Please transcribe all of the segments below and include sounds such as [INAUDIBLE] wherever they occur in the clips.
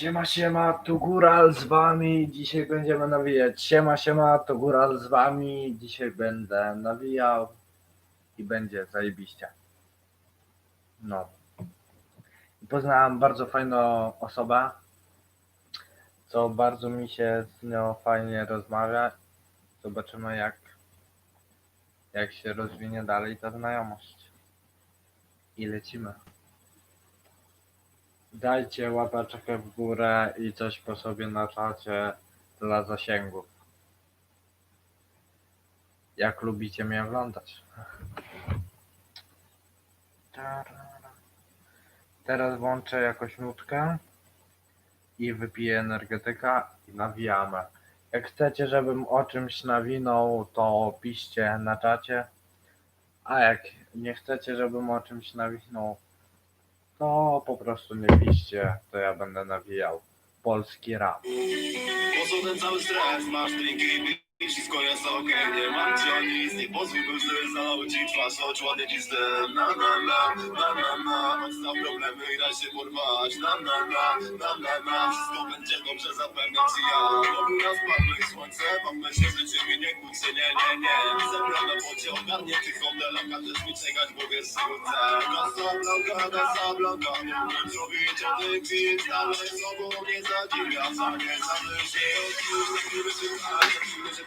Siema, siema, tu Góral z wami. Dzisiaj będziemy nawijać. Siema, siema, to Góral z wami. Dzisiaj będę nawijał i będzie zajebiście. No. Poznałem bardzo fajną osobę, co bardzo mi się z nią fajnie rozmawia. Zobaczymy jak, jak się rozwinie dalej ta znajomość. I lecimy. Dajcie łapeczkę w górę i coś po sobie na czacie dla zasięgów. Jak lubicie mnie oglądać. Teraz włączę jakąś nutkę i wypiję energetyka i nawijamy. Jak chcecie, żebym o czymś nawinął, to piszcie na czacie. A jak nie chcecie, żebym o czymś nawinął, to po prostu nie piszcie, to ja będę nawijał. Polski rap. Po co ten cały stres? Masz drinki i wszystko jest okej Nie mam ci o nic, nie pozwól zryzał Ci twarz, ocz, ładnie zdem Na na na, na na na Odstaw problemy i daj się porwać. Na na na, na na na Wszystko będzie dobrze, zapewniam ci ja. Dobry raz padły słońce, bawmy się życie mi nie kłóćcie Nie, nie, nie. Zebrane pocie ogarnie tych hondelem Każesz mi bo wiesz, że chcę Casablanca, Casablanca Nie zrobić o tych kwit Ale sobą nie zadziwia Zamierzamy się odkryć Niby się tak, niby się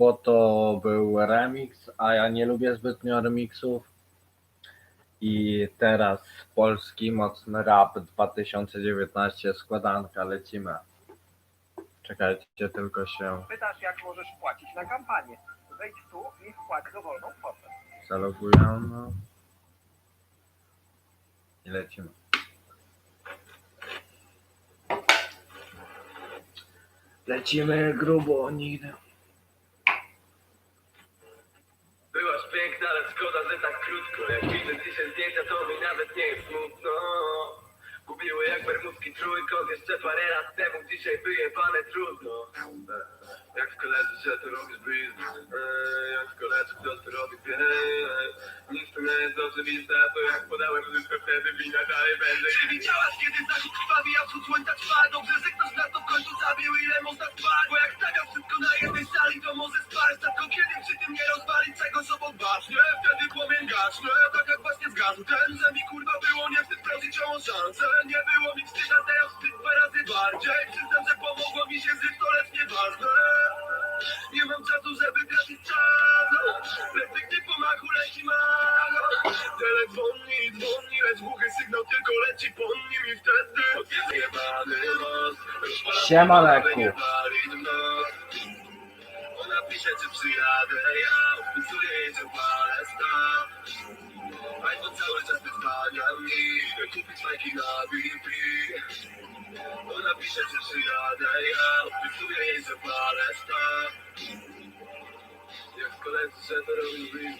Bo to był remix, a ja nie lubię zbytnio remixów. I teraz polski mocny rap 2019 składanka, lecimy. Czekajcie, tylko się Pytasz, jak możesz płacić na kampanię. Wejdź tu i wpłać dowolną kwotę. zaloguję. No. I lecimy. Lecimy grubo, nigdy. Piękna, ale szkoda, że tak krótko. Jak widzę dzisiaj zdjęcia, to mi nawet nie jest smutno. Gubiły jak bermudzki trójkąt Jeszcze parę lat temu, dzisiaj wyjebane trudno. Jak w koledzy, że to robisz biznes Jak w koledzy, to robi biznes Nic tu nie jest oczywiste, to jak podałem życzę wtedy wina dalej będę Czy widziałaś kiedy zachód Siema, Leku. Ona pisze, czy przyjadę, ja odpisuję jej, że palę stan na BP Ona ja stan Jak w koledzy, że to robi blin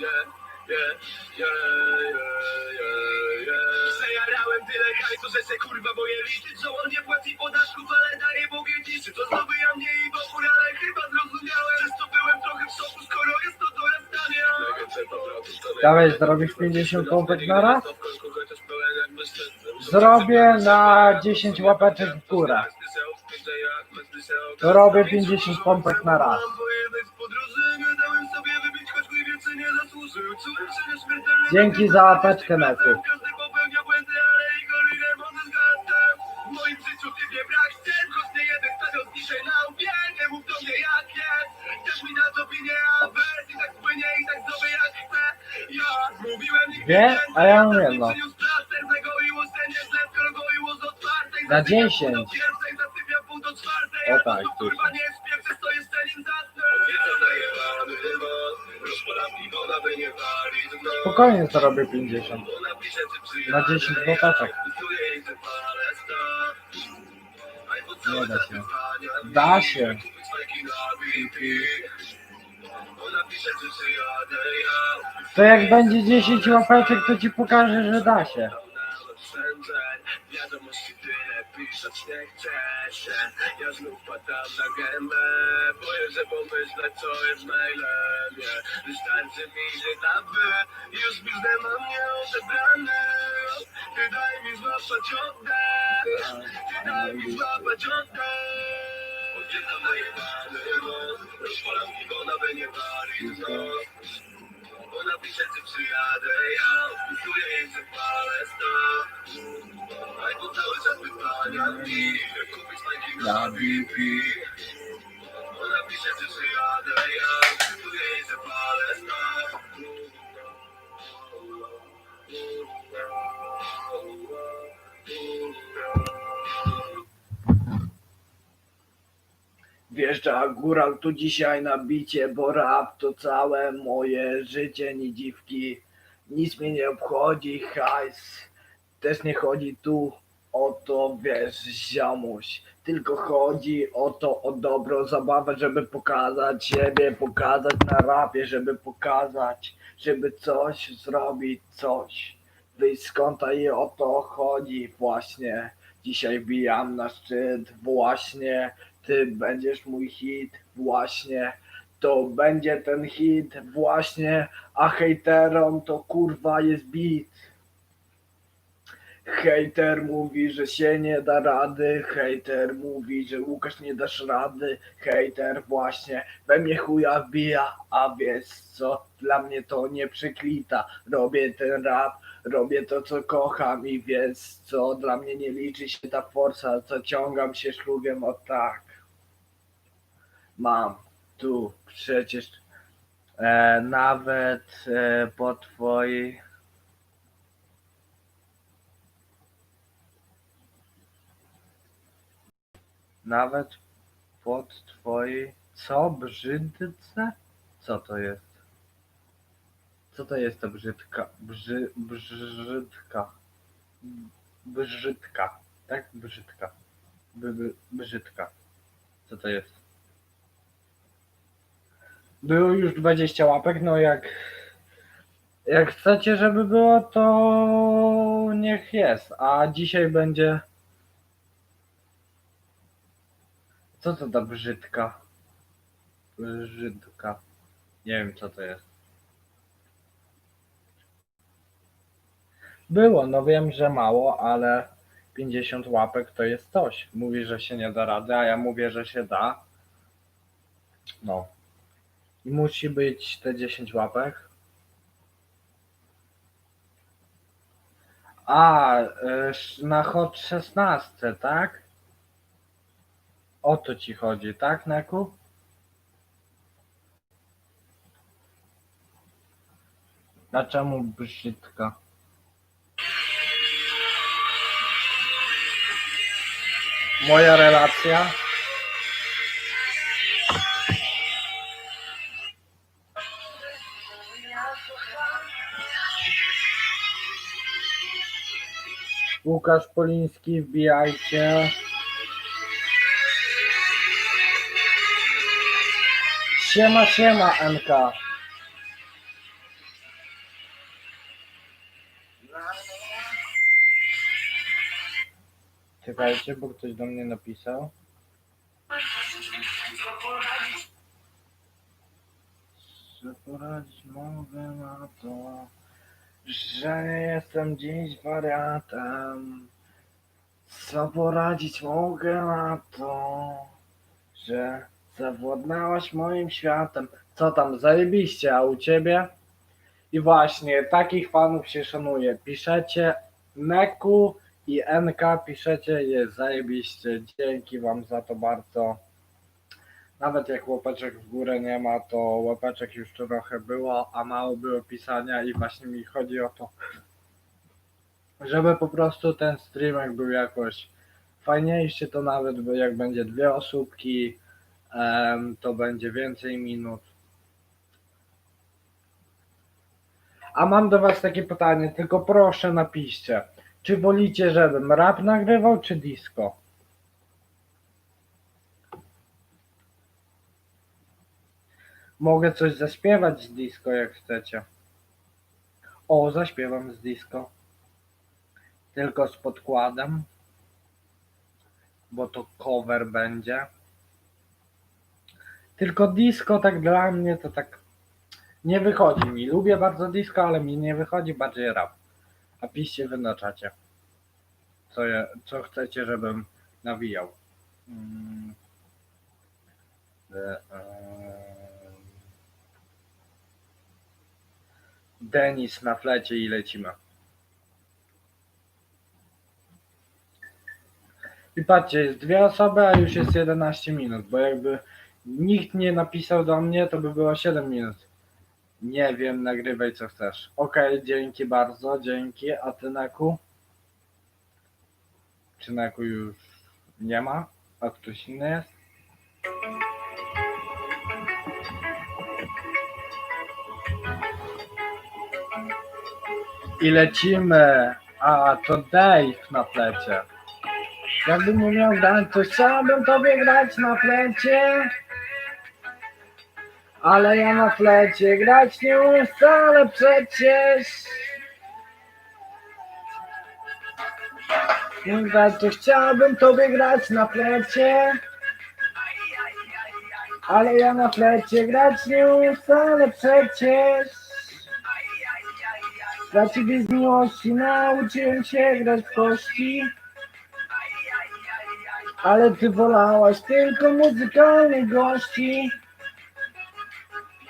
Jak to Przejarałem tyle hajsu, że się kurwa boję liczyć Że on nie płaci podatków, ale daje Bogiem ciszy To znowu ja mnie i wokół, ale chyba zrozumiałem Przez to byłem trochę w szoku, skoro jest to dorastanie Dawaj, zrobisz 50 pompek na raz? Zrobię na 10 łapeczek w górę. Robię 50 pompek na raz. I tak zrobię jak chcę Dwie? A ja mam jedno. Za 10. O tak, tu. Spokojnie zarobię 50. Na 10 złoteczek. Nie da się. Da się. To jak będzie 10 łapeczek, to ci pokażę, że da się. Tyle pisać nie chcę się Ja znów padam na gębę. Boję się pomyśleć co jest yeah. Wystarczy mi, że tapy. Już biznes mam nie odebrane. Ty daj mi złapać oddech. Ty daj mi złapać oddech. Na jebany most Rozpalam piwona, by nie palić znów Ona pisze, czy przyjadę. Ja opisuję jej, że palę stop na BP Ona pisze, czy przyjadę Ja opisuję jej, że palę stop Wjeżdża góral tu dzisiaj na bicie, bo rap to całe moje życie, nie dziwki. Nic mnie nie obchodzi, hajs. Też nie chodzi tu o to, wiesz, ziomuś. Tylko chodzi o to, o dobrą zabawę, żeby pokazać siebie, pokazać na rapie, żeby pokazać, żeby coś zrobić, coś. Wyjść z kąta i o to chodzi właśnie. Dzisiaj bijam na szczyt, właśnie. Ty będziesz mój hit, właśnie. To będzie ten hit, właśnie. A hejterom to kurwa jest beat. Hejter mówi, że się nie da rady, hejter mówi, że Łukasz nie dasz rady, hejter właśnie we mnie chuja wbija, a wiesz co, dla mnie to nie przyklita, robię ten rap, robię to co kocham i wiesz co, dla mnie nie liczy się ta forsa, co ciągam się szlugiem o tak. Mam tu przecież e, nawet e, po twojej Nawet pod twojej. Co? Brzydce? Co to jest? Co to jest ta brzydka? Brzy, brzydka. Brzydka. Tak? Brzydka. By, by, brzydka. Co to jest? Było już 20 łapek, no jak jak chcecie, żeby było, to niech jest. A dzisiaj będzie Co to ta brzydka? Brzydka. Nie wiem co to jest. Było, no wiem, że mało, ale 50 łapek to jest coś. Mówi, że się nie da rady, a ja mówię, że się da. No. I musi być te 10 łapek. A, y, na hot 16, tak? O to ci chodzi, tak, Neku? A czemu brzydka? Moja relacja? Łukasz Poliński, wbijajcie. Siema, siema, NK. Czekajcie, bo ktoś do mnie napisał. Co poradzić mogę na to, że nie jestem dziś wariatem. Co poradzić mogę na to, że zawładnęłaś moim światem. Co tam, zajebiście, a u ciebie? I właśnie, takich fanów się szanuje. Piszecie Neku i NK, piszecie, jest zajebiście. Dzięki wam za to bardzo. Nawet jak łapeczek w górę nie ma, to łapeczek już trochę było, a mało było pisania i właśnie mi chodzi o to, żeby po prostu ten streamek był jakoś fajniejszy, to nawet jak będzie dwie osóbki, to będzie więcej minut. A mam do Was takie pytanie, tylko proszę napiszcie, czy wolicie, żebym rap nagrywał, czy disco? Mogę coś zaśpiewać z disco, jak chcecie. O, zaśpiewam z disco. Tylko z podkładem. Bo to cover będzie. Tylko disco tak dla mnie to tak nie wychodzi mi. Lubię bardzo disco, ale mi nie wychodzi bardziej rap. A piszcie wy na czacie. Co, co chcecie, żebym nawijał. Mm. E, e, Denis na flecie i lecimy. I patrzcie, jest dwie osoby, a już jest 11 minut, bo jakby nikt nie napisał do mnie, to by było 7 minut. Nie wiem, nagrywaj co chcesz. Okej, dzięki bardzo, dzięki. A ty Neku? Czy Neku już nie ma? A ktoś inny jest? I lecimy. A, to Dave na plecie. Jakbym nie miał grać, to chciałbym tobie grać na plecie. Ale ja na flecie grać nie umiem wcale przecież. Grać, to chciałbym tobie grać na flecie. Ale ja na flecie grać nie umiem wcale przecież. Dla ciebie z miłości nauczyłem się grać w kości. Ale ty wolałaś tylko muzykalnych gości.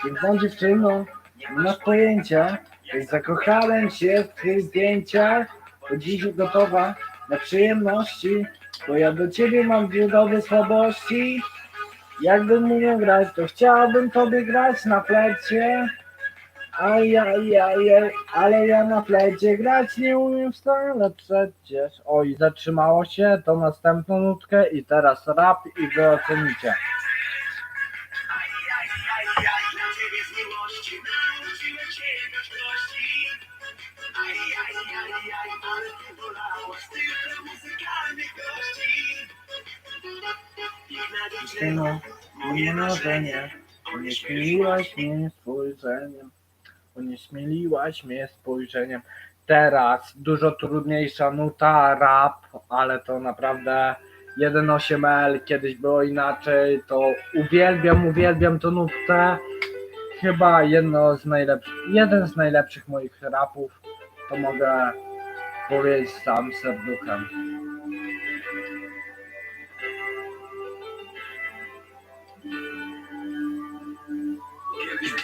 Piękną dziewczyną, nie masz pojęcia, zakochałem się w twych zdjęciach, to dziś gotowa na przyjemności, bo ja do ciebie mam dobre słabości. Jakbym umiał grać, to chciałbym tobie grać na flecie. Ajajaj, ale ja na flecie grać nie umiem wcale przecież. Oj, zatrzymało się, to następną nutkę i teraz rap i wy ocenicie. Dziewczyno, nie marzenie, unieśmieliłaś mnie spojrzeniem, unieśmieliłaś mnie spojrzeniem. Teraz dużo trudniejsza nuta, rap, ale to naprawdę 1.8L, kiedyś było inaczej, to uwielbiam, uwielbiam tą nutę. Chyba jedno z najlepszych, jeden z najlepszych moich rapów, to mogę powiedzieć sam serduchem.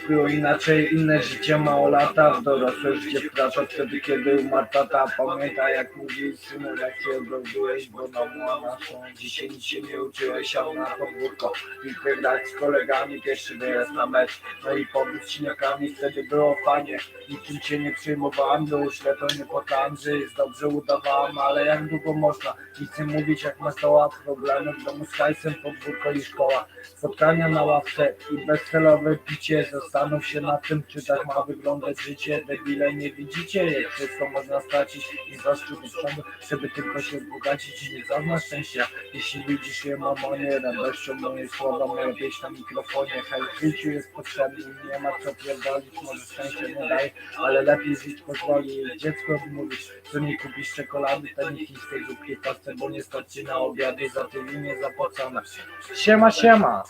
Było inaczej, inne życie mało lata, w dorosłe życie wkracza wtedy, kiedy umarł tata. Pamiętaj jak mówi synu, jak się odrodziłeś, bo na naszą dzisiaj nic się nie uczyłeś, a na podwórko. Piłkę grać z kolegami, pierwszy wyjazd na mecz, no i powrót z śniakami, wtedy było fajnie. Niczym się nie przejmowałem, było źle, to nie że jest dobrze udawałem, ale jak długo można nic nie mówić, jak masz doła problemy w domu z hajsem, podwórko i szkoła. Spotkania na ławce i bezcelowe picie, zastanów się nad tym, czy tak ma wyglądać życie. Debile nie widzicie, jak wszystko można stracić i zastrzyk do przodu, żeby tylko się wzbogacić i nie zaznać szczęścia. Jeśli widzisz je mamonie, radością moje słowa, moja pieśń na mikrofonie, hej, w życiu jest potrzebny, nie ma co pierdolić, może szczęście nie daj, ale lepiej żyć pozwoli. Dziecko odmówić, co nie kupisz czekolady, to nie chińskiej zupki w pasce, bo nie stać ci na obiady, za te linie zapłacone. Siema, siema!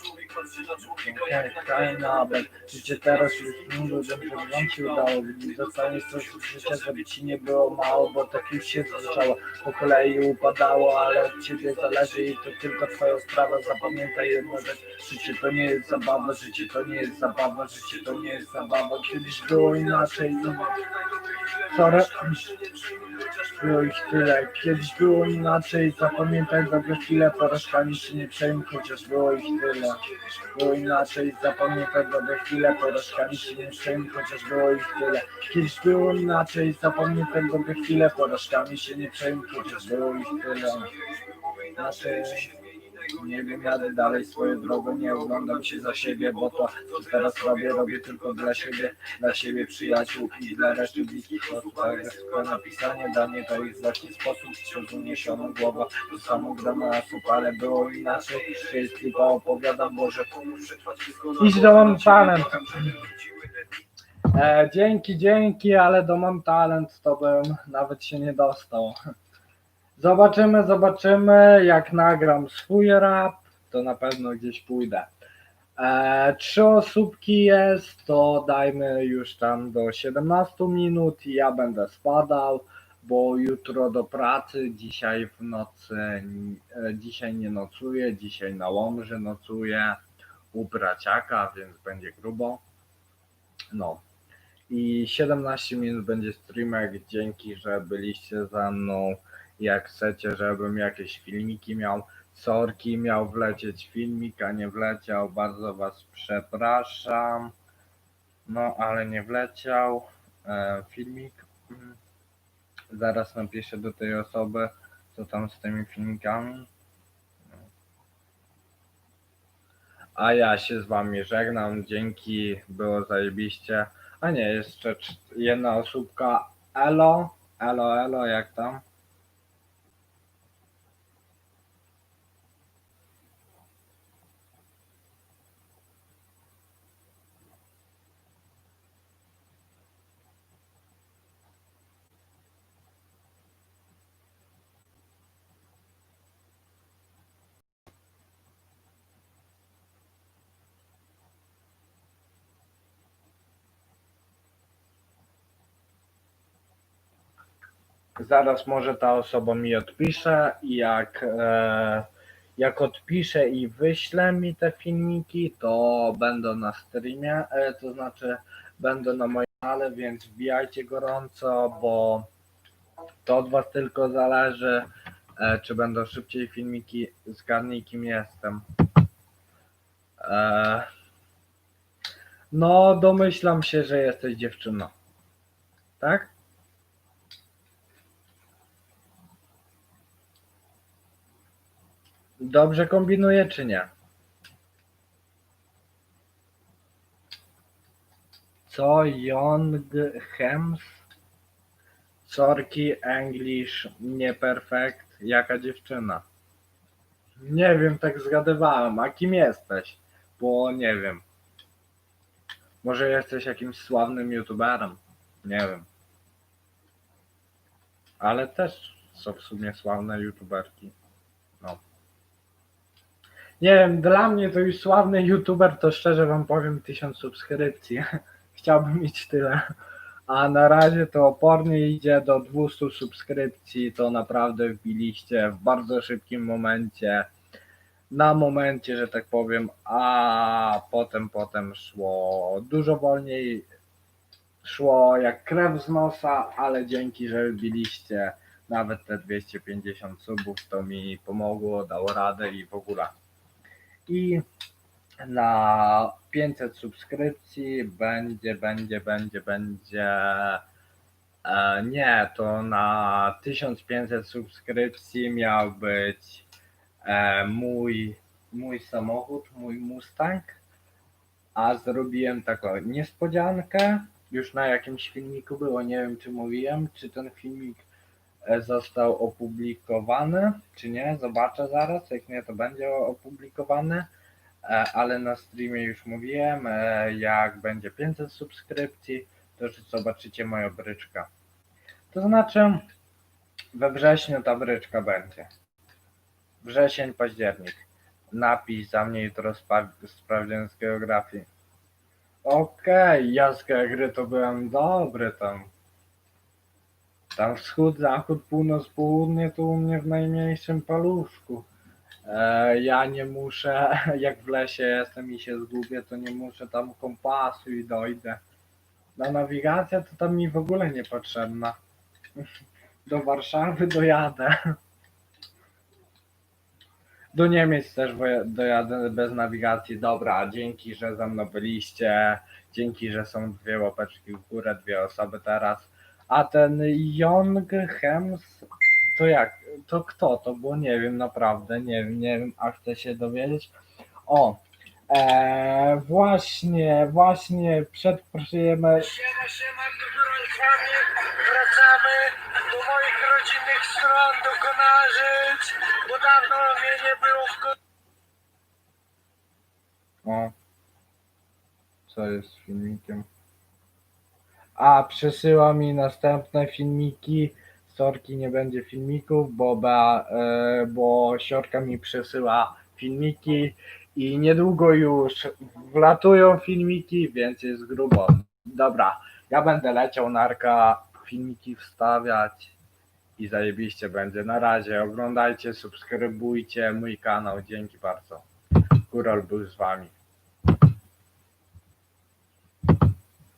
Hej, nawet. Życie teraz już że wam się udało. Dostaniesz coś z życia, żeby ci nie było mało, bo tak już się zdarzało. Po kolei upadało, ale od ciebie zależy i to tylko twoja sprawa. Zapamiętaj jedną rzecz. Życie to nie jest zabawa, życie to nie jest zabawa, życie to nie jest zabawa. Kiedyś było inaczej. Sorry. było ich tyle. Kiedyś było inaczej, zapamiętaj dobre chwile, porażkami się nie przejmuj, chociaż było ich tyle. Było inaczej, zapamiętaj dobre chwile, porażkami się nie chociaż było ich tyle. Kiedyś było inaczej, zapamiętaj dobre chwile, porażkami się nie przejmuj, chociaż było ich tyle. Znaczy, nie wiem, jadę dalej swoją drogą, nie oglądam się za siebie, bo to, co teraz robię, robię tylko dla siebie, dla siebie przyjaciół i dla reszty bliskich osób, tak tylko napisanie danie to jest właśnie sposób, przez uniesioną głowę, to samo gra na osób, ale było inaczej, jest tylko opowiadam, Boże, pomóż przetrwać wszystko Idź do Mam Talent. E, dzięki, dzięki, ale do Mam Talent to bym nawet się nie dostał. Zobaczymy, zobaczymy. Jak nagram swój rap, to na pewno gdzieś pójdę. E, trzy osóbki jest, to dajmy już tam do 17 minut i ja będę spadał, bo jutro do pracy, dzisiaj w nocy, e, dzisiaj nie nocuję, dzisiaj na Łomży nocuję u braciaka, więc będzie grubo. No. I 17 minut będzie streamek. Dzięki, że byliście ze mną. Jak chcecie, żebym jakieś filmiki miał, sorki miał wlecieć filmik, a nie wleciał. Bardzo Was przepraszam. No, ale nie wleciał e, filmik. Mm. Zaraz napiszę do tej osoby, co tam z tymi filmikami. A ja się z wami żegnam. Dzięki, było zajebiście. A nie, jeszcze cz- jedna osóbka. Elo, elo, elo, jak tam? Zaraz może ta osoba mi odpisze i jak, e, jak odpisze i wyśle mi te filmiki, to będą na streamie, e, to znaczy będą na moim kanale, więc wbijajcie gorąco, bo to od was tylko zależy, e, czy będą szybciej filmiki, zgadnij kim jestem. E, no, domyślam się, że jesteś dziewczyną. Tak? Dobrze kombinuję, czy nie? Co Young Hems? Sorki, English, nie perfekt. Jaka dziewczyna? Nie wiem, tak zgadywałem. A kim jesteś? Bo nie wiem. Może jesteś jakimś sławnym youtuberem? Nie wiem. Ale też są w sumie sławne youtuberki. Nie wiem, dla mnie to już sławny youtuber, to szczerze wam powiem, tysiąc subskrypcji. [LAUGHS] Chciałbym mieć tyle. A na razie to opornie idzie do 200 subskrypcji. To naprawdę wbiliście w bardzo szybkim momencie. Na momencie, że tak powiem, a potem, potem szło dużo wolniej. Szło jak krew z nosa, ale dzięki, że wbiliście nawet te 250 subów, to mi pomogło, dało radę i w ogóle i na 500 subskrypcji będzie, będzie, będzie, będzie. E, nie, to na 1500 subskrypcji miał być e, mój, mój samochód, mój Mustang, a zrobiłem taką niespodziankę. Już na jakimś filmiku było, nie wiem czy mówiłem, czy ten filmik został opublikowany, czy nie. Zobaczę zaraz, jak nie, to będzie opublikowane. E, Ale na streamie już mówiłem, e, jak będzie 500 subskrypcji, to już zobaczycie moją bryczkę. To znaczy, we wrześniu ta bryczka będzie. Wrzesień, październik. Napis za mnie jutro sprawdzian z geografii. Okej, z gry to byłem dobry tam. Tam wschód, zachód, północ, południe to u mnie w najmniejszym paluszku. E, ja nie muszę, [LAUGHS] jak w lesie jestem i się zgubię, to nie muszę tam kompasu i dojdę. Na nawigację to tam mi w ogóle nie potrzebna. [LAUGHS] Do Warszawy dojadę. [LAUGHS] Do Niemiec też dojadę bez nawigacji. Dobra, dzięki, że ze mną byliście. Dzięki, że są dwie łapeczki w górę, dwie osoby teraz. A ten Young Hems, to jak? To kto to? Bo nie wiem, naprawdę, nie wiem, nie wiem, a chcę się dowiedzieć. O, e, właśnie, właśnie przedpracujemy Siema, siema, z wami. Wracamy do moich rodzinnych stron, do Konarzyc, bo dawno mnie nie było w Konarzyc. O. Co jest z filmikiem? A, przesyła mi następne filmiki. Sorki, nie będzie filmików, bo, Bea, e, bo Siorka mi przesyła filmiki i niedługo już wlatują filmiki, więc jest grubo. Dobra, ja będę leciał narka, filmiki wstawiać i zajebiście będzie. Na razie oglądajcie, subskrybujcie mój kanał. Dzięki bardzo. Kural był z wami.